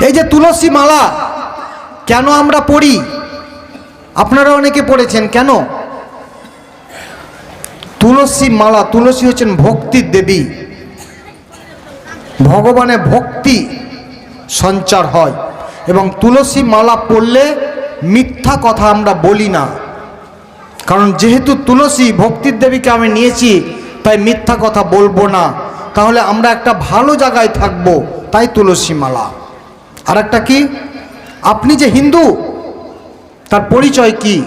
এই যে তুলসী মালা, কেন আমরা পড়ি? আপনারা অনেকে পড়েছেন, কেন? তুলসী মালা, তুলসী হচ্ছেন ভক্তির দেবী। ভগবানের ভক্তি সঞ্চার হয়। এবং তুলসী মালা পড়লে মিথ্যা কথা আমরা বলি না। কারণ যেহেতু তুলসী ভক্তির দেবীকে আমি নিয়েছি, তাই মিথ্যা কথা বলব না। তাহলে আমরা একটা ভালো জায়গায় থাকব, তাই তুলসী মালা। আর একটা কি? আপনি যে হিন্দু, তার পরিচয় কি?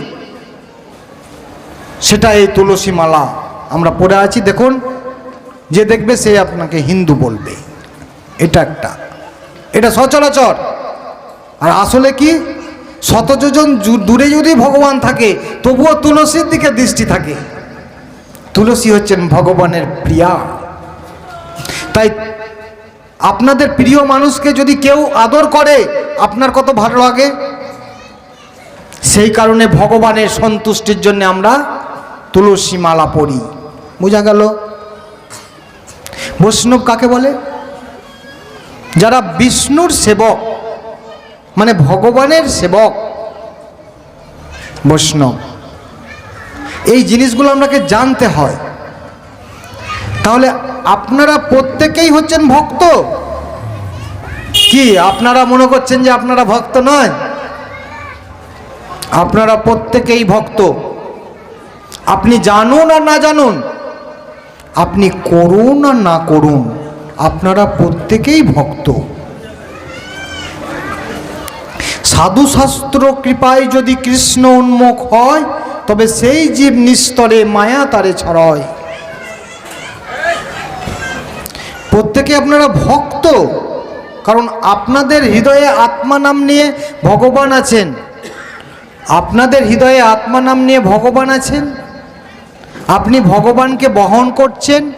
সেটা এই তুলসী মালা। আমরা পড়ে আছি, দেখুন, যে দেখবে সে আপনাকে হিন্দু বলবে। এটা একটা। এটা সচরাচর। আর আসলে কি? শত যোজন দূরে যদি ভগবান থাকে, তবুও তুলসীর দিকে দৃষ্টি থাকে। তুলসী হচ্ছেন ভগবানের প্রিয়া। তাই আপনাদের প্রিয় মানুষকে যদি কেউ আদর করে, আপনার কত ভালো লাগে? সেই কারণে ভগবানের সন্তুষ্টির জন্য আমরা তুলসী মালা পড়ি বোঝা গেল? বৈষ্ণব কাকে বলে? যারা বিষ্ণুর সেবক মানে ভগবানের সেবক, বৈষ্ণব। এই জিনিসগুলো আপনাকে জানতে হয়। তাহলে আপনারা প্রত্যেকেই হচ্ছেন ভক্ত। কি, আপনারা মনে করছেন যে আপনারা ভক্ত নয়? আপনারা প্রত্যেকেই ভক্ত। আপনি জানুন আর না জানুন, আপনি করুন আর না করুন, আপনারা প্রত্যেকেই ভক্ত। সাধু শাস্ত্র কৃপায় যদি কৃষ্ণ উন্মুখ হয়, তবে সেই জীব নিস্তরে মায়া তারে ছড়ায়। প্রত্যেকে আপনারা ভক্ত। কারণ আপনাদের হৃদয়ে আত্মা নাম নিয়ে ভগবান আছেন। আপনাদের হৃদয়ে আত্মা নাম নিয়ে ভগবান আছেন। আপনি ভগবানকে বহন করছেন।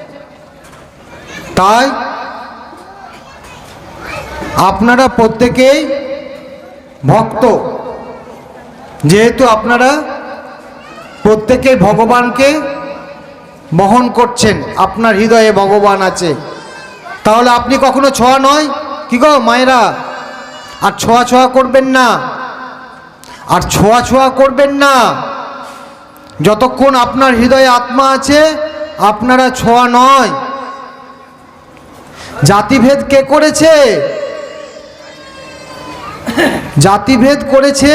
তাই আপনারা প্রত্যেকেই ভক্ত। যেহেতু আপনারা প্রত্যেকেই ভগবানকে বহন করছেন, আপনার হৃদয়ে ভগবান আছে। তাহলে আপনি কখনো ছোঁয়া নয়? কি গো মায়েরা? আর ছোঁয়া ছোঁয়া করবেন না। আর ছোঁয়া ছোঁয়া করবেন না। যতক্ষণ আপনার হৃদয়ে আত্মা আছে, আপনারা ছোঁয়া নয়। জাতিভেদ কে করেছে? জাতিভেদ করেছে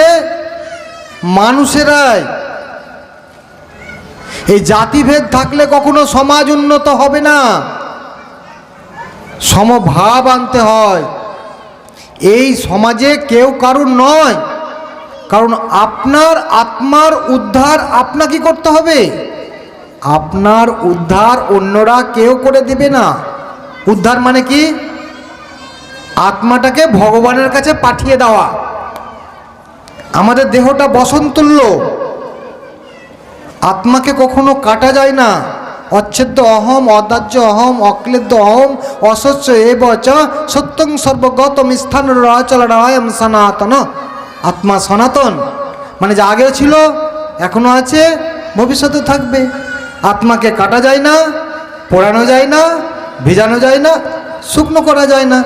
মানুষেরাই। এই জাতিভেদ থাকলে কখনো সমাজ উন্নত হবে না। সমভাব আনতে হয়। এই সমাজে কেউ কারুর নয়। কারণ আপনার আত্মার উদ্ধার আপনাকে করতে হবে। আপনার উদ্ধার অন্যরা কেউ করে দেবে না। উদ্ধার মানে কি? আত্মাটাকে ভগবানের কাছে পাঠিয়ে দেওয়া। আমাদের দেহটা বসন্তুল্য। আত্মাকে কখনো কাটা যায় না। অচ্ছেদ্য অহম, অদাহ্য অহম, অক্লেদ্য অহম অস্বচ্ছ এ বচ সত্যং সর্বগতম স্থান রাচল রায়ম সনাতন। আত্মা সনাতন। মানে যা আগেও ছিল, এখনও আছে ভবিষ্যতে থাকবে। আত্মাকে কাটা যায় না, পোড়ানো যায় না, ভিজানো যায় না, শুকনো করা যায় না।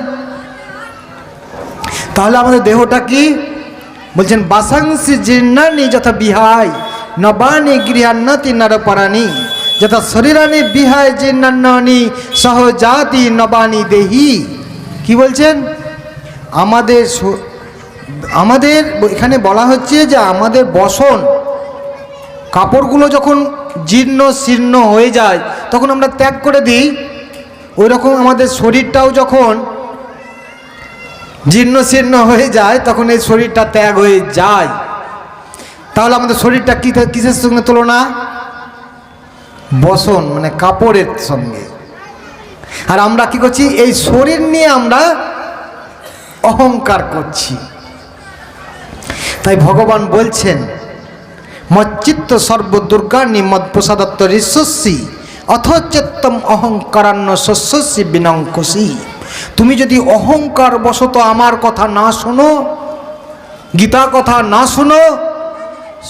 তাহলে আমাদের দেহটা কি? বলছেন, বাসাংসি জীর্ণানি যথা বিহাই, নবানি গৃহান্নতি নরপরাণী। যথা শরীরানি বিহায় জীর্ণান্নি সহজাতি নবানি দেহি। কি বলছেন? আমাদের আমাদের, এখানে বলা হচ্ছে যে আমাদের বসন, কাপড়গুলো যখন জীর্ণ শীর্ণ হয়ে যায়, তখন আমরা ত্যাগ করে দিই। ওই রকম আমাদের শরীরটাও যখন জীর্ণ শীর্ণ হয়ে যায়, তখন এই শরীরটা ত্যাগ হয়ে যায়। তাহলে আমাদের শরীরটা কি, কিসের সঙ্গে তুলনা? বসন মানে কাপড়ের সঙ্গে। আর আমরা কি করছি? এই শরীর নিয়ে আমরা অহংকার করছি। তাই ভগবান বলছেন, মচ্চিত্ত সর্বদুর্গানি মৎপ্রসাদত্ত ঋষস্বী অথচেত্তম অহংকারান্ন শস্যসী বিনঙ্কসী তুমি যদি অহংকার বশত আমার কথা না শোনো গীতা কথা না শোনো,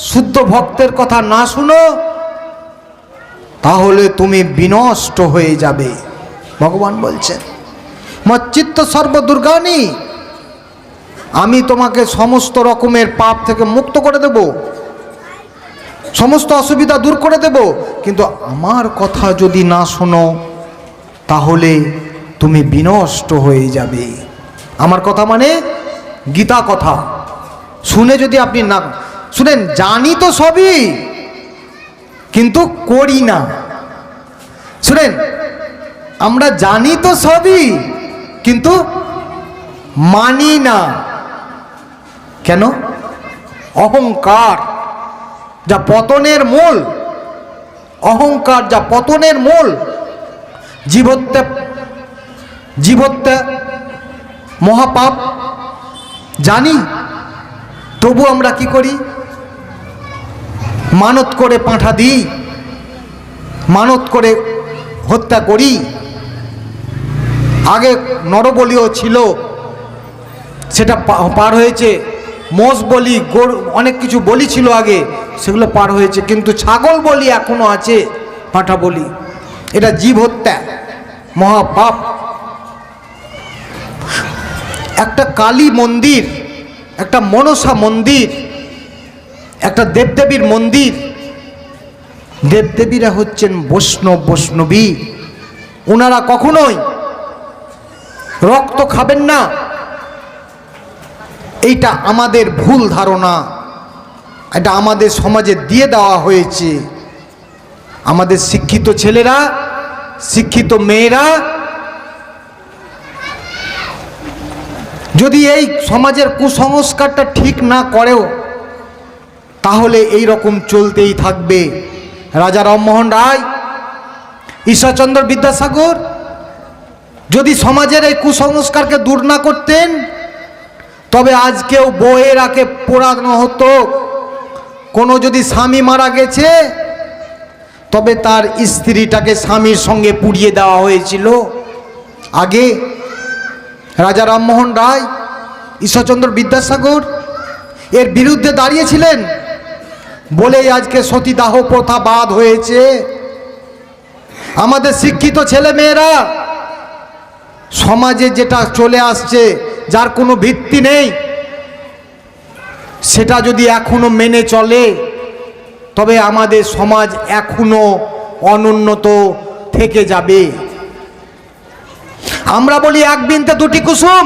শুদ্ধ ভক্তের কথা না শোনো তাহলে তুমি বিনষ্ট হয়ে যাবে। ভগবান বলছেন মচ্চিত্ত সর্বদুর্গানি আমি তোমাকে সমস্ত রকমের পাপ থেকে মুক্ত করে দেব, সমস্ত অসুবিধা দূর করে দেব, কিন্তু আমার কথা যদি না শোনো, তাহলে তুমি বিনষ্ট হয়ে যাবে। আমার কথা মানে গীতা কথা। শুনে যদি আপনি না, শুনেন, জানি তো সবই কিন্তু করি না। শুনেন, আমরা জানি তো সবই, কিন্তু মানি না। কেন? অহংকার যা পতনের মূল, অহংকার যা পতনের মূল জীবত্যা জীবত্যা মহাপাপ, জানি, তবু আমরা কি করি? মানত করে পাঁঠা দিই, মানত করে হত্যা করি। আগে নরবলিও ছিল, সেটা পার হয়েছে। মোষ বলি, গরু, অনেক কিছু বলি ছিল আগে, সেগুলো পার হয়েছে। কিন্তু ছাগল বলি এখনও আছে, পাঁঠা বলি। এটা জীব হত্যা, মহাপাপ। একটা কালী মন্দির, একটা মনসা মন্দির একটা দেবদেবীর মন্দির। দেবদেবীরা হচ্ছেন বৈষ্ণব বৈষ্ণবী। ওনারা কখনোই রক্ত খাবেন না। এইটা আমাদের ভুল ধারণা। এটা আমাদের সমাজে দিয়ে দেওয়া হয়েছে। আমাদের শিক্ষিত ছেলেরা, শিক্ষিত মেয়েরা, যদি এই সমাজের কুসংস্কারটা ঠিক না করেও তাহলে এই রকম চলতেই থাকবে। রাজা রামমোহন রায়, ঈশ্বরচন্দ্র বিদ্যাসাগর, যদি সমাজের এই কুসংস্কারকে দূর না করতেন, তবে আজকেও বইয়ের আগে পোড়ানো হতো। কোনো যদি স্বামী মারা গেছে, তবে তার স্ত্রীটাকে স্বামীর সঙ্গে পুড়িয়ে দেওয়া হয়েছিল। আগে রাজা রামমোহন রায়, ঈশ্বরচন্দ্র বিদ্যাসাগর, এর বিরুদ্ধে দাঁড়িয়েছিলেন। বলেই আজকে সতীদাহ প্রথা বাদ হয়েছে। আমাদের শিক্ষিত ছেলে মেয়েরা সমাজে যেটা চলে আসছে, যার কোনো ভিত্তি নেই, সেটা যদি এখনও মেনে চলে, তবে আমাদের সমাজ এখনও অনুন্নত থেকে যাবে। আমরা বলি এক বিনতে দুটি কুসুম।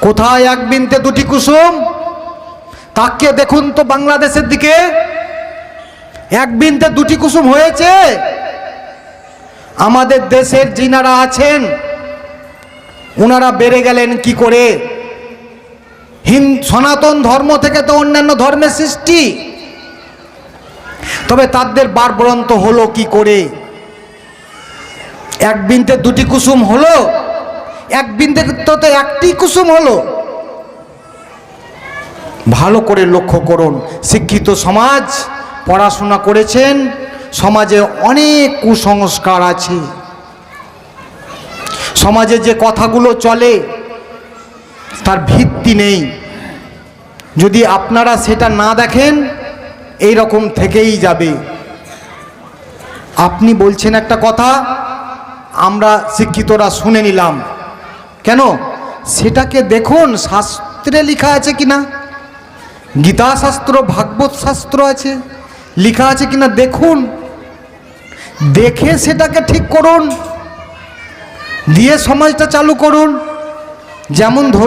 কোথায় এক বিনতে দুটি কুসুম? তাকে দেখুন তো বাংলাদেশের দিকে। এক বিনতে দুটি কুসুম হয়েছে। আমাদের দেশের যিনারা আছেন ওনারা বেড়ে গেলেন কি করে? সনাতন ধর্ম থেকে তো অন্যান্য ধর্মের সৃষ্টি। তবে তাদের বারবরন্ত হলো কি করে? এক বিনতে দুটি কুসুম হলো, এক বিনতে তো একটি কুসুম হলো। ভালো করে লক্ষ্য করুন। শিক্ষিত সমাজ পড়াশোনা করেছেন, সমাজে অনেক কুসংস্কার আছে। সমাজে যে কথাগুলো চলে, তার ভিত্তি নেই। যদি আপনারা সেটা না দেখেন এই রকম থেকেই যাবে। আপনি বলছেন একটা কথা, আমরা শিক্ষিতরা শুনে নিলাম। কেন? সেটাকে দেখুন, শাস্ত্রে লেখা আছে কিনা? গীতা শাস্ত্র ভাগবত শাস্ত্র আছে, লেখা আছে কিনা দেখুন। দেখে সেটাকে ঠিক করুন। দিয়ে সমাজটা চালু করুন। যেমন ধরুন